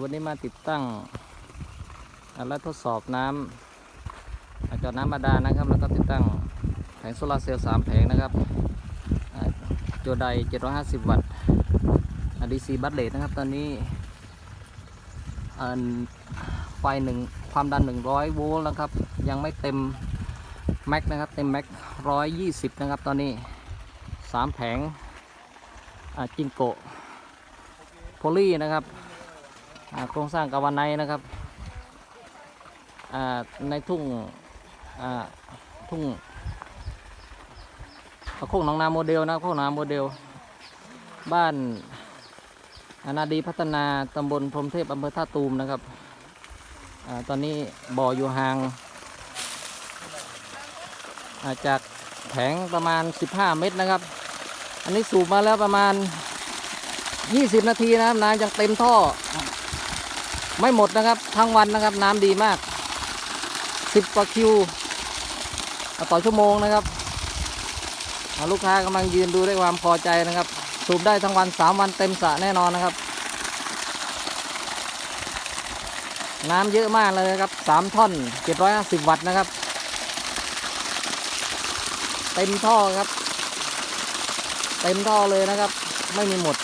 วันนี้มาติดตั้งและทดสอบน้ำอ่าเจอดน้ำบาดาลนะครับ แล้วก็ติดตั้งแผงโซลาเซลล์สามแผงนะครับอ่าโจได750 วัตต์ดีซีบัตเลตนะครับ ตอนนี้ไฟหนึ่งความดัน 100 โวลต์นะครับ ยังไม่เต็มแม็กนะครับ เต็มแม็ก120 นะครับ ตอนนี้ 3 แผงจิงโกโพลีนะครับ โครงสร้างกาวาไนนะครับในทุ่งทุ่งอ่าโคกหนองนาโมเดลนะโคกหนองนาโมเดล บ้านอนาดีพัฒนาตำบลพรมเทพอำเภอท่าตูมนะครับอตอนนี้บ่ออยู่ห่างาจากแผงประมาณ 15 เมตรนะครับ อันนี้สูบมาแล้วประมาณ 20 นาทีนะครับน้ำยังเต็มท่อ ไม่หมดนะครับ ทั้งวันนะครับ น้ำดีมาก 10กว่าคิวต่อชั่วโมงนะครับลูกค้ากำลังยืนดูด้วยความพอใจนะครับ สูบได้ทั้งวัน 3 วันเต็มสระแน่นอนนะครับ น้ำเยอะมากเลยนะครับ 3 ท่อน 750 วัตต์นะครับ เต็มท่อครับ เต็มท่อเลยนะครับ ไม่มีหมด